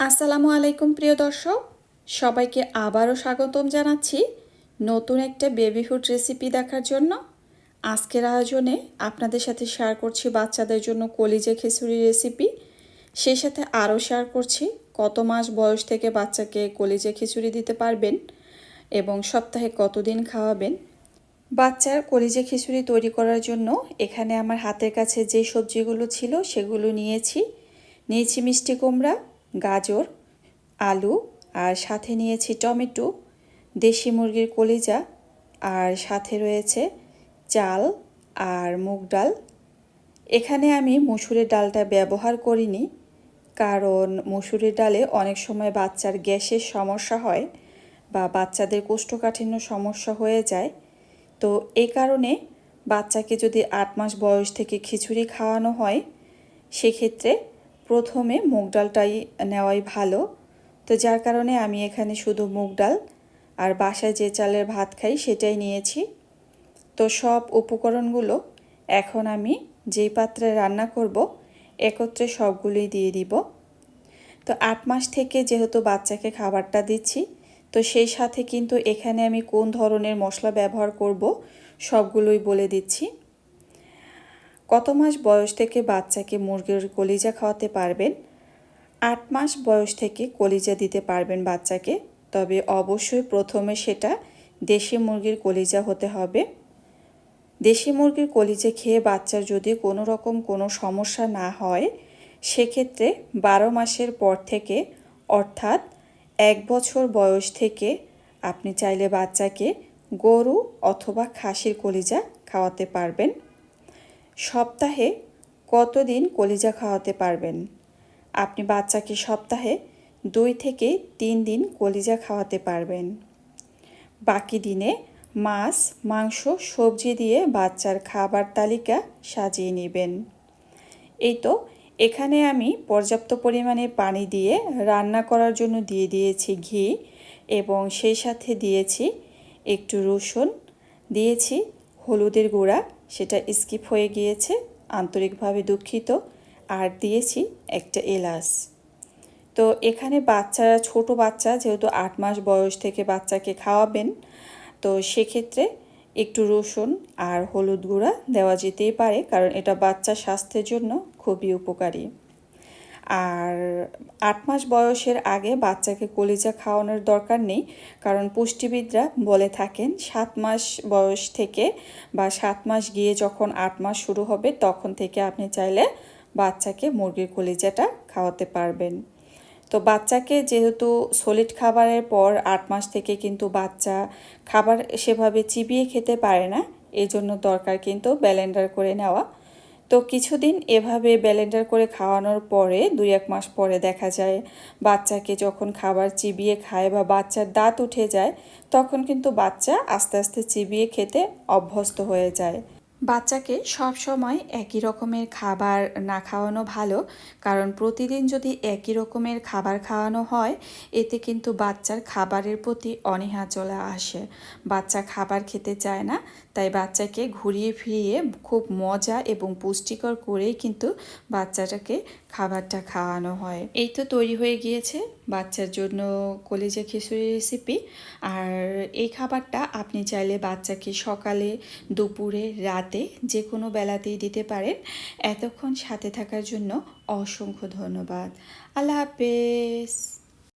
আসসালামু আলাইকুম, প্রিয় দর্শক। সবাইকে আবারও স্বাগতম জানাচ্ছি নতুন একটা বেবি ফুড রেসিপি দেখার জন্য। আজকের আয়োজনে আপনাদের সাথে শেয়ার করছি বাচ্চাদের জন্য কলিজে খিচুড়ি রেসিপি সেই সাথে আরও শেয়ার করছি কত মাস বয়স থেকে বাচ্চাকে কলিজে খিচুড়ি দিতে পারবেন এবং সপ্তাহে কতদিন খাওয়াবেন। বাচ্চার কলিজে খিচুড়ি তৈরি করার জন্য এখানে আমার হাতের কাছে যে সবজিগুলো ছিল সেগুলো নিয়েছি। নিয়েছি মিষ্টি কুমড়া গাজর, আলু, আর সাথে নিয়েছি টমেটো, দেশি মুরগির কলিজা, আর সাথে রয়েছে চাল আর মুগ ডাল। এখানে আমি মুসুরের ডালটা ব্যবহার করিনি, কারণ মুসুরের ডালে অনেক সময় বাচ্চার গ্যাসের সমস্যা হয় বা বাচ্চাদের কোষ্ঠকাঠিন্য সমস্যা হয়ে যায়। তো এই কারণে বাচ্চাকে যদি আট মাস বয়স থেকে খিচুড়ি খাওয়ানো হয়, সেক্ষেত্রে প্রথমে মুগ ডালটাই নেওয়াই ভালো। তো যার কারণে আমি এখানে শুধু মুগ ডাল আর বাসায় যে চালের ভাত খাই সেটাই নিয়েছি। তো সব উপকরণগুলো এখন আমি যেই পাত্রে রান্না করব, একত্রে সবগুলোই দিয়ে দিব। তো আট মাস থেকে যেহেতু বাচ্চাকে খাবারটা দিচ্ছি, তো সেই সাথে কিন্তু এখানে আমি কোন ধরনের মশলা ব্যবহার করব সবগুলোই বলে দিচ্ছি। কত মাস বয়স থেকে বাচ্চাকে মুরগির কলিজা খাওয়াতে পারবেন? আট মাস বয়স থেকে কলিজা দিতে পারবেন বাচ্চাকে, তবে অবশ্যই প্রথমে সেটা দেশি মুরগির কলিজা হতে হবে। দেশি মুরগির কলিজা খেয়ে বাচ্চার যদি কোনো রকম কোনো সমস্যা না হয়, সেক্ষেত্রে বারো মাসের পর থেকে, অর্থাৎ এক বছর বয়স থেকে আপনি চাইলে বাচ্চাকে গরু অথবা খাসির কলিজা খাওয়াতে পারবেন। সপ্তাহে কতদিন কলিজা খাওয়াতে পারবেন? আপনি বাচ্চাকে সপ্তাহে দুই থেকে তিন দিন কলিজা খাওয়াতে পারবেন। বাকি দিনে মাছ, মাংস, সবজি দিয়ে বাচ্চার খাবার তালিকা সাজিয়ে নেবেন। এই তো এখানে আমি পর্যাপ্ত পরিমাণে পানি দিয়ে রান্না করার জন্য দিয়ে দিয়েছি ঘি এবং সেই সাথে দিয়েছি একটু রসুন, দিয়েছি হলুদের গুঁড়া সেটা স্কিপ হয়ে গিয়েছে, আন্তরিকভাবে দুঃখিত। আর দিয়েছি একটা এলাচ। তো এখানে বাচ্চারা, ছোট বাচ্চা, যেহেতু আট মাস বয়স থেকে বাচ্চাকে খাওয়াবেন, তো সেক্ষেত্রে একটু রসুন আর হলুদ গুঁড়া দেওয়া যেতেই পারে, কারণ এটা বাচ্চা স্বাস্থ্যের জন্য খুবই উপকারী। আর আট মাস বয়সের আগে বাচ্চাকে কলিজা খাওয়ানোর দরকার নেই, কারণ পুষ্টিবিদরা বলে থাকেন সাত মাস বয়স থেকে বা সাত মাস গিয়ে যখন আট মাস শুরু হবে তখন থেকে আপনি চাইলে বাচ্চাকে মুরগির কলিজাটা খাওয়াতে পারবেন। তো বাচ্চাকে যেহেতু সলিড খাবারের পর আট মাস থেকে কিন্তু বাচ্চা খাবার সেভাবে চিবিয়ে খেতে পারে না এই জন্য দরকার কিন্তু ব্যালেন্ডার করে নেওয়া। তো কিছুদিন এভাবে ব্যালেন্ডার করে খাওয়ানোর পরে দুই এক মাস পরে দেখা যায় বাচ্চাকে যখন খাবার চিবিয়ে খায় বা বাচ্চার দাঁত উঠে যায়, তখন কিন্তু বাচ্চা আস্তে আস্তে চিবিয়ে খেতে অভ্যস্ত হয়ে যায়। বাচ্চাকে সব সময় একই রকমের খাবার না খাওয়ানো ভালো, কারণ প্রতিদিন যদি একই রকমের খাবার খাওয়ানো হয়, এতে কিন্তু বাচ্চার খাবারের প্রতি অনীহা চলে আসে। বাচ্চা খাবার খেতে চায় না, তাই বাচ্চাকে ঘুরিয়ে ফিরিয়ে খুব মজা এবং পুষ্টিকর করেই কিন্তু বাচ্চাটাকে খাবারটা খাওয়ানো হয়। এই তো তৈরি হয়ে গিয়েছে বাচ্চার জন্য কলেজে খিচুড়ি রেসিপি আর এই খাবারটা আপনি চাইলে বাচ্চাকে সকালে, দুপুরে রাতে যে কোনো বেলাতেই দিতে পারেন। এতক্ষণ সাথে থাকার জন্য অসংখ্য ধন্যবাদ। আল্লাহ হাফেজ।